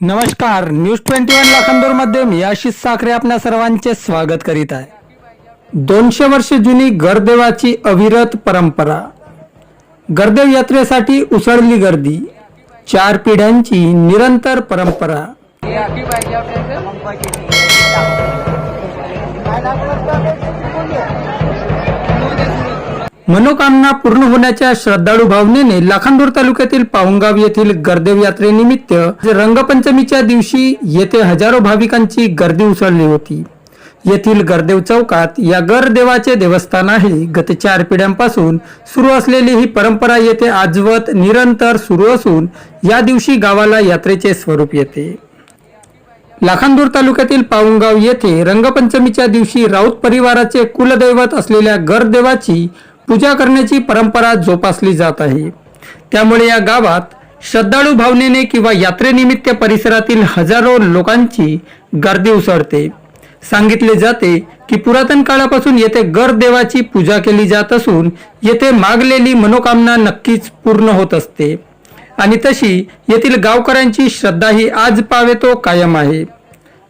नमस्कार news twenty one लाखांदूरमध्ये मी आशिष साखरे आपल्या सर्वांचे स्वागत करीत आहे. दोनशे वर्ष जुनी गरदेवाची अविरत परंपरा. गरदेव यात्रेसाठी उसळली गर्दी. चार पिढ्यांची निरंतर परंपरा. मनोकामना पूर्ण होण्याच्या श्रद्धाळू भावनेने लाखांदूर तालुक्यातील पाऊंगाव येथील गर्देव यात्रेनिमित्त रंगपंचमीच्या दिवशी येथे हजारो भाविकांची गर्दी उसळली होती. येथील गर्देव चौकात या गरदेवाचे देवस्थान आहे. गत चार पिढ्यांपासून सुरू असलेली ही परंपरा येथे आजवत निरंतर सुरू असून या दिवशी गावाला यात्रेचे स्वरूप येते. लाखांदूर तालुक्यातील पाऊंगाव येथे रंगपंचमीच्या दिवशी राऊत परिवाराचे कुलदैवत असलेल्या गरदेवाची पूजा करण्याची परंपरा जोपासली जात आहे. त्यामुळे या गावात श्रद्धाळू भावनेने किंवा यात्रेनिमित्त परिसरातील हजारो लोकांची गर्दी उसळते. सांगितले जाते की पुरातन काळापासून येथे गरदेवाची पूजा केली जात असून येथे मागलेली मनोकामना नक्कीच पूर्ण होत असते. आणि तशी येथील गावकऱ्यांची श्रद्धा ही आज पावेतो कायम आहे.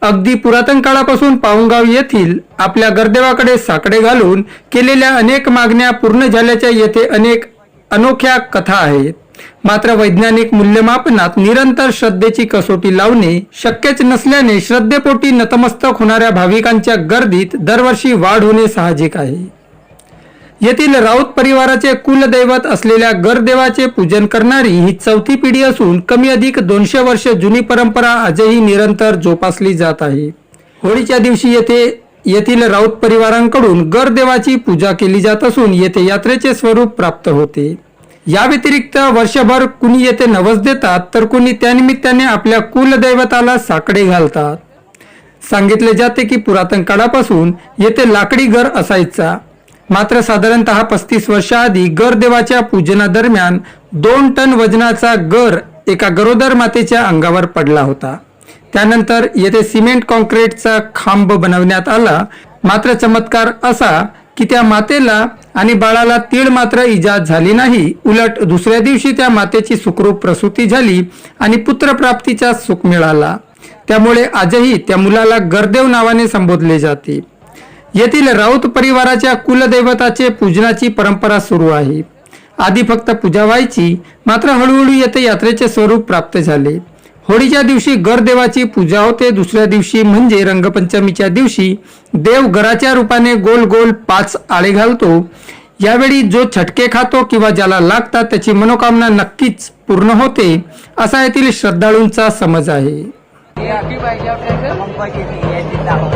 अगदी पुरातन काळापासून पाऊंगाव येथील आपल्या गर्देवाकडे साकडे घालून केलेल्या अनेक मागण्या पूर्ण झाल्याच्या येथे अनेक अनोख्या कथा आहेत. मात्र वैज्ञानिक मूल्यमापनात निरंतर श्रद्धेची कसोटी लावणे शक्यच नसल्याने श्रद्धेपोटी नतमस्तक होणाऱ्या भाविकांच्या गर्दीत दरवर्षी वाढ होणे साहजिक आहे. येथील राऊत परिवाराचे कुलदैवत असलेल्या गरदेवाचे पूजन करणारी ही चौथी पिढी असून कमी अधिक दोनशे वर्ष जुनी परंपरा आजही निरंतर जोपासली जात आहे. होळीच्या दिवशी येथे येथील राऊत परिवारांकडून गरदेवाची पूजा केली जात असून येथे यात्रेचे स्वरूप प्राप्त होते. या व्यतिरिक्त वर्षभर कुणी येथे नवस देतात तर कुणी त्यानिमित्ताने आपल्या कुलदैवताला साकडे घालतात. सांगितले जाते की पुरातन काळापासून येथे लाकडी घर असायचा. मात्र साधारणतः पस्तीस वर्षाआधी गरदेवाच्या पूजनादरम्यान दोन टन वजनाचा गर एका गरोदर मातेच्या अंगावर पडला होता. त्यानंतर येथे सिमेंट कॉन्क्रीटचा खांब बनवण्यात आला. मात्र चमत्कार असा की त्या मातेला आणि बाळाला तीळ मात्र इजा झाली नाही. उलट दुसऱ्या दिवशी त्या मातेची सुखरूप प्रसूती झाली आणि पुत्रप्राप्तीचा सुख मिळाला. त्यामुळे आजही त्या मुलाला गरदेव नावाने संबोधले जाते. येथील राऊत परिवाराच्या कुलदैवताचे पूजनाची परंपरा सुरू आहे. आधी फक्त पूजा व्हायची मात्र हळूहळू येथे यात्रेचे स्वरूप प्राप्त झाले. होळीच्या दिवशी गरदेवाची पूजा होते दुसऱ्या दिवशी म्हणजे रंगपंचमीच्या दिवशी देव घराच्या रूपाने गोल गोल पाच आळे घालतो. यावेळी जो छटके खातो किंवा ज्याला लागतात त्याची मनोकामना नक्कीच पूर्ण होते असा येथील श्रद्धाळूंचा समज आहे. हे आखी पाहिजे आपल्याकडे पंपाची ती याची दाखव.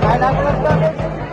काय लागलं असतं?